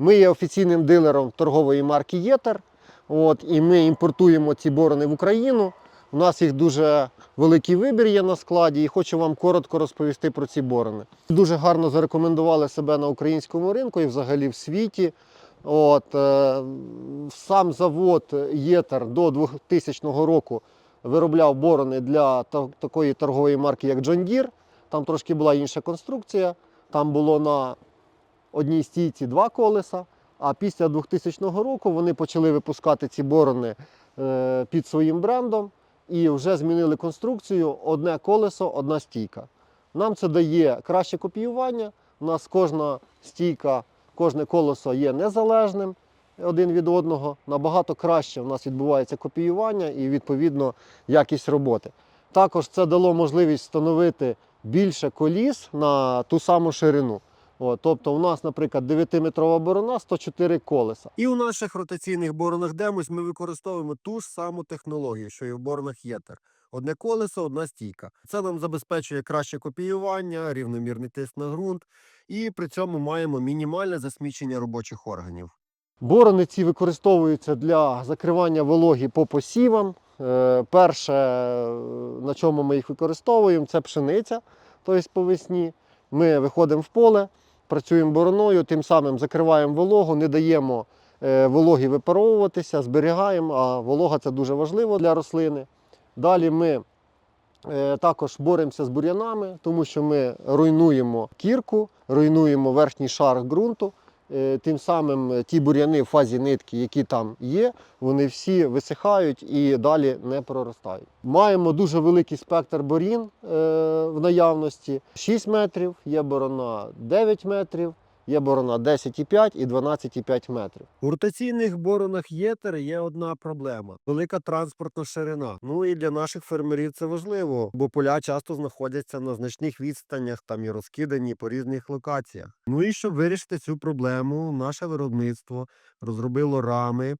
Ми є офіційним дилером торгової марки Єтер. От, і ми імпортуємо ці борони в Україну. У нас їх дуже великий вибір є на складі, і хочу вам коротко розповісти про ці борони. Дуже гарно зарекомендували себе на українському ринку і взагалі в світі. От, е, сам завод Єтер до 2000 року виробляв борони для такої торгової марки, як John Deere. Там трошки була інша конструкція. Там було на одній стійці два колеса. А після 2000 року вони почали випускати ці борони е, під своїм брендом і вже змінили конструкцію одне колесо, одна стійка. Нам це дає краще копіювання. У нас кожна стійка, кожне колесо є незалежним один від одного. Набагато краще в нас відбувається копіювання і відповідно якість роботи. Також це дало можливість встановити більше коліс на ту саму ширину. От, тобто у нас, наприклад, 9-метрова борона 104 колеса. І у наших ротаційних боронах Демось ми використовуємо ту ж саму технологію, що і в боронах Єтер. Одне колесо, одна стійка. Це нам забезпечує краще копіювання, рівномірний тиск на ґрунт, і при цьому маємо мінімальне засмічення робочих органів. Борони ці використовуються для закривання вологі по посівам. Е, Перше, е, на чому ми їх використовуємо, це пшениця, тобто по весні. Ми виходимо в поле, працюємо бороною, тим самим закриваємо вологу, не даємо е, вологі випаровуватися, зберігаємо, а волога це дуже важливо для рослини. Далі ми також боремося з бур'янами, тому що ми руйнуємо кірку, руйнуємо верхній шар ґрунту. Е, Тим самим е, ті бур'яни в фазі нитки, які там є, вони всі висихають і далі не проростають. Маємо дуже великий спектр борін е, в наявності: 6 метрів, є борона 9 метрів, є борона 10,5 і 12,5 метрів. У ротаційних боронах єтер є одна проблема: велика транспортна ширина. Ну і для наших фермерів це важливо, бо поля часто знаходяться на значних відстанях, там і розкидані по різних локаціях. Ну і щоб вирішити цю проблему, наше виробництво розробило рами,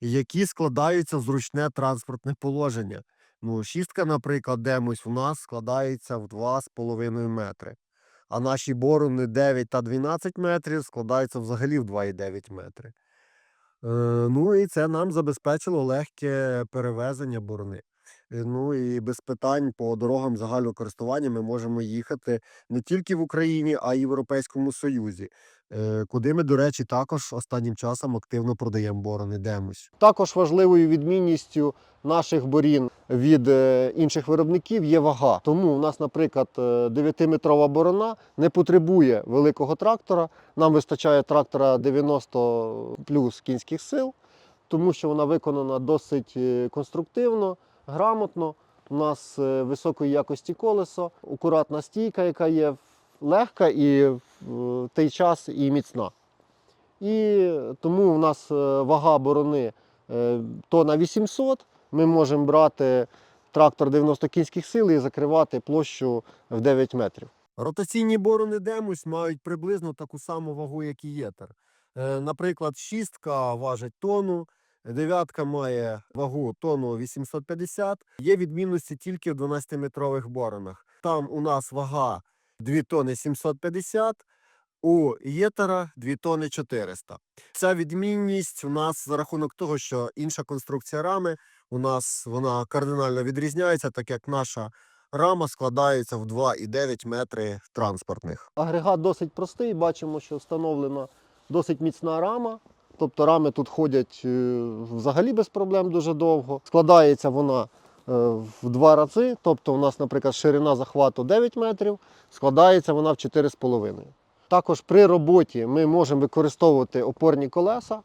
які складаються в зручне транспортне положення. Ну, шістка, наприклад, демось у нас складається в 2,5 метри. А наші борони 9 та 12 метрів складаються взагалі в 2,9 метри. Е, ну і це нам забезпечило легке перевезення борони. Е, Ну і без питань по дорогам загального користування ми можемо їхати не тільки в Україні, а й в Європейському Союзі, е, куди ми, до речі, також останнім часом активно продаємо борони Демось. Також важливою відмінністю наших борін від е, інших виробників є вага. Тому у нас, наприклад, 9-метрова борона не потребує великого трактора. Нам вистачає трактора 90 плюс кінських сил, тому що вона виконана досить конструктивно, грамотно. У нас е, високої якості колесо, акуратна стійка, яка є легка і в той час і міцна. І тому у нас е, вага борони е, тонна 800. Ми можемо брати трактор 90 кінських сил і закривати площу в 9 метрів. Ротаційні борони Демус мають приблизно таку саму вагу, як і єтер. Е, Наприклад, шістка важить тонну, дев'ятка має вагу тонну 850. Є відмінності тільки в 12-метрових боронах. Там у нас вага 2 тонни 750, у єтера 2 тонни 400. Ця відмінність у нас за рахунок того, що інша конструкція рами у нас вона кардинально відрізняється, так як наша рама складається в 2,9 метри транспортних. Агрегат досить простий. Бачимо, що встановлена досить міцна рама. Тобто рами тут ходять е, взагалі без проблем дуже довго. Складається вона е, в два рази. Тобто, у нас, наприклад, ширина захвату 9 метрів, складається вона в 4,5. Також при роботі ми можемо використовувати опорні колеса.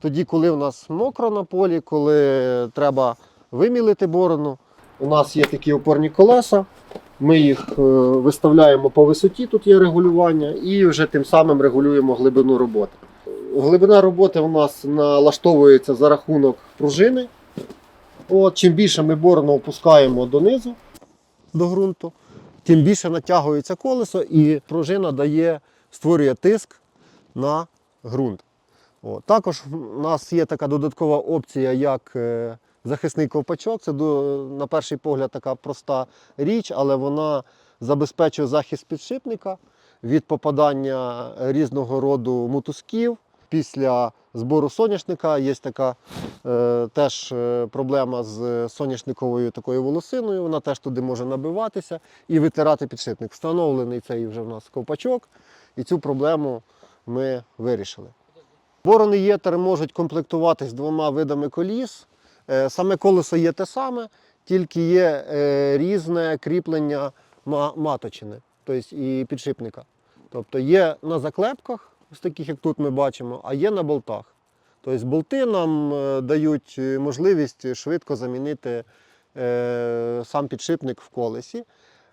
Тоді, коли у нас мокро на полі, коли треба вимілити борону, у нас є такі опорні колеса. Ми їх е, виставляємо по висоті, тут є регулювання, і вже тим самим регулюємо глибину роботи. Глибина роботи у нас налаштовується за рахунок пружини. От, чим більше ми борону опускаємо донизу до ґрунту, тим більше натягується колесо і пружина дає, створює тиск на ґрунт. От. Також у нас є така додаткова опція, як е, захисний ковпачок. Це на перший погляд така проста річ, але вона забезпечує захист підшипника від попадання різного роду мотузків. Pісля збору соняшника є така е, теж е, проблема з соняшниковою такою волосиною. Вона теж туди може набиватися і витирати підшипник. Встановлений цей вже в нас ковпачок, і цю проблему ми вирішили. Борони єтери можуть комплектуватись двома видами коліс. Е, Саме колесо є те саме, тільки є е, різне кріплення маточини, тобто і підшипника. Тобто є на заклепках, ось таких як тут ми бачимо, а є на болтах. Тобто болти нам е, дають е, можливість швидко замінити е, сам підшипник в колесі.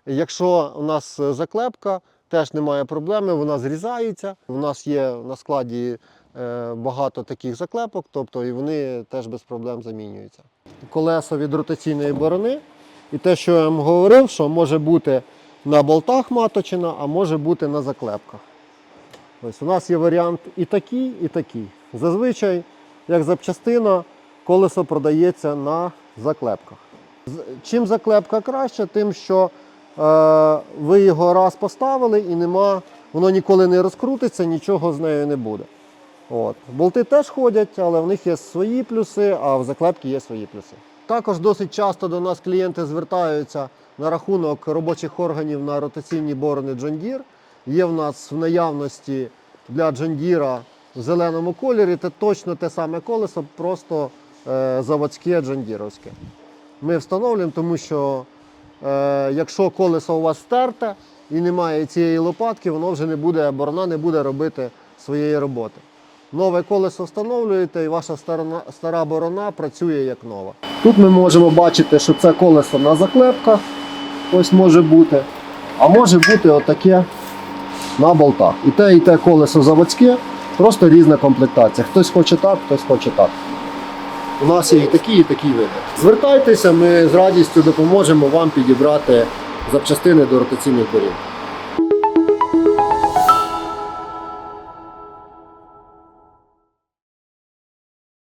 Якщо у нас заклепка, теж немає проблеми, вона зрізається. У нас є на складі багато таких заклепок, тобто і вони теж без проблем замінюються. Колеса від ротаційної борони. І те, що я вам говорив, що може бути на болтах маточина, а може бути на заклепках. Ось у нас є варіант і такий, і такий. Зазвичай, як запчастина, колесо продається на заклепках. Чим заклепка краще, тим, що е, ви його раз поставили і нема, воно ніколи не розкрутиться, нічого з нею не буде. От. Болти теж ходять, але в них є свої плюси, а в заклепки є свої плюси. Також досить часто до нас клієнти звертаються на рахунок робочих органів на ротаційні борони John Deere. Є в нас в наявності для Deere в зеленому кольорі це точно те саме колесо, просто е, заводське джондіровське. Ми встановлюємо, тому що е, якщо колесо у вас стерте і немає цієї лопатки, воно вже не буде, борона не буде робити своєї роботи. Нове колесо встановлюєте і ваша стара, стара борона працює як нова. Тут ми можемо бачити, що це колесо на заклепках, ось може бути, а може бути отаке на болтах. І те, і те колесо заводське, просто різна комплектація. Хтось хоче так, хтось хоче так. У нас є і такі, і такі види. Звертайтеся, ми з радістю допоможемо вам підібрати запчастини до ротаційних борів.